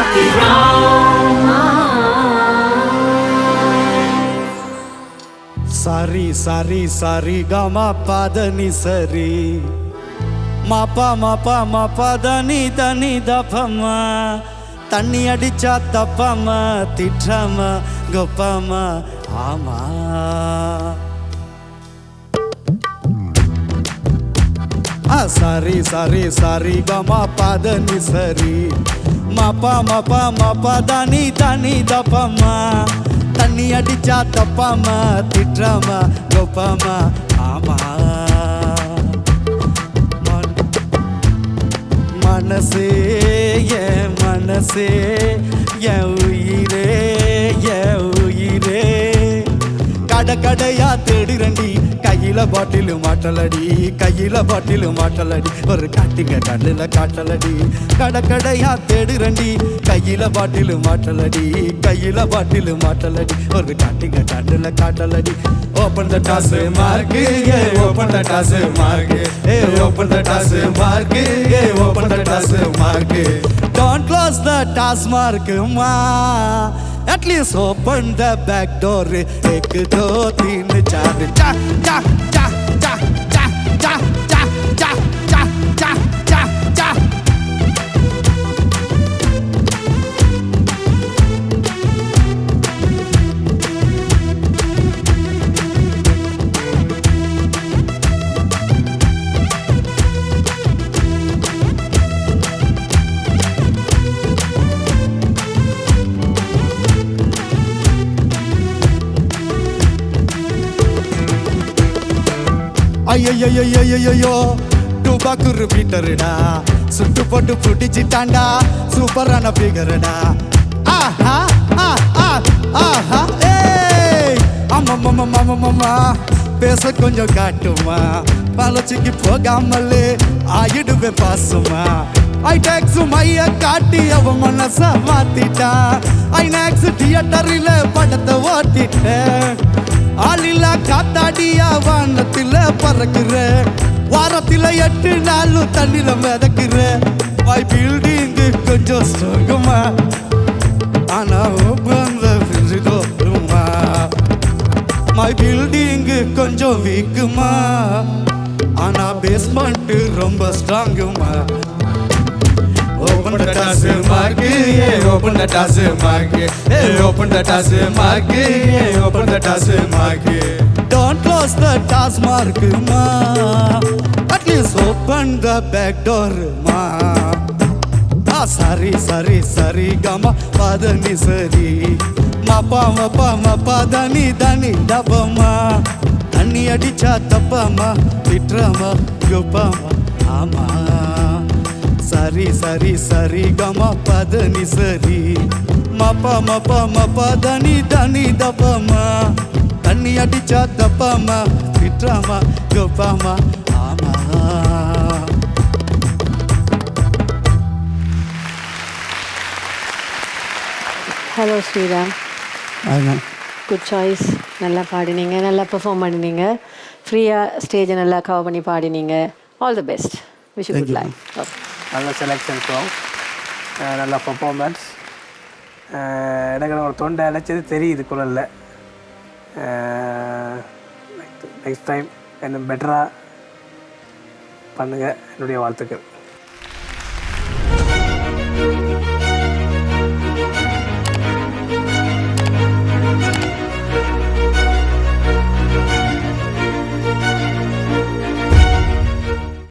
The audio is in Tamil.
happy round. Sari, sari, sari, gama, pada, ni, sari. Mapa, mapa, mapa, dani, dani, dapama. தண்ணி அடிச்சா தப்பாம திட்டாம கொப்பாம ஆமா சாரி சாரி சாரி பாமா பாத சரி மாப்பா மாப்பா மாப்பா தானி தானி தப்பம்மா. தண்ணி அடிச்சா தப்பாமா திட்டாம கோப்பாமா ஆமா. மனசே என் மனசே என் கையில பாட்டிலு மாட்டலடி கையில பாட்டிலு மாட்டலடி. ஒரு காட்டுங்க கண்ணுல காட்டலடி. கடை கடையா தேடுறண்டி கையில பாட்டிலு மாட்டலடி கையில பாட்டிலு மாட்டலடி. ஒரு காட்டுங்க கண்ணுல காட்டலடி. ஓப்பன் த டாஸ் மார்க் ஏ ஓப்பன் த டாஸ் மார்க் ஏ open the toss mark A open the TASMAC don't close the TASMAC மா At open the back door. एक दो तीन चार चा चा चा चा चा चा चा चा चा चा ஐயோ டுபாக்குரு பீட்டருடா சுட்டு போட்டு புடிச்சிட்டாண்டா சூப்பரான பிகருடா ஆஹா ஆ ஆஹா ஏய். அம்மம்மம்மம்மம்மம்மா பேச கொஞ்சம் காட்டுமா. பழச்சிக்கு போகாமலே ஆயிடுவே பாசுமா. ஐ டேக்ஸ் மைய காட்டி அவன் மனச மாத்திட்டான். ஐநாக்ஸ் தியேட்டரில் படத்தை ஓட்டிட்டேன். ஆளில்லா காத்தாடியா வானத்துல பறக்குற. வாரத்துல எட்டு நாளும் தண்ணில மிதக்குற. மை பில்டிங்கு கொஞ்சம் ஸ்ட்ராங்குமா ஆனா ஓப்பன்மா பில்டிங்கு கொஞ்சம் வீக்குமா? ஆனா பேஸ்மெண்ட் ரொம்ப ஸ்ட்ராங்குமா Open the tasse mark, yeah, open the tasse mark, hey, open the tasse mark, yeah, open the tasse mark. Don't close the task mark, ma. At least open the back door, ma. Ah, sorry, sorry, sorry, gama, padani sari. மாப்பா மாப்பா மாப்பா தனி தனி டப்பம்மா தண்ணி அடிச்சா தப்பாமா திட்டுறாமா யோப்பாமா ஆமா சரி சரி சரி கமா பதனி சரி. மப்பா மப்பா மப்பா தனி தனி தப்பமா தண்ணி அடிச்சா தப்பாமா திட்டாமா கொப்பாமா ஆமா. ஹலோ ஸ்ரீராம். குட் சாய்ஸ் நல்லா பாடினீங்க நல்லா பெர்ஃபார்ம் பண்ணினீங்க. ஃப்ரீயாக ஸ்டேஜை நல்லா கவர் பண்ணி பாடினீங்க. All the best wish good life okay நல்ல செலெக்ஷன் சாங் நல்ல பர்ஃபார்மன்ஸ் எனக்கு ஒரு தொண்டை அழைச்சது தெரியுது குரலில். நெக்ஸ்ட் டைம் இன்னும் பெட்டராக பண்ணுங்கள் என்னுடைய வாழ்த்துக்கள்.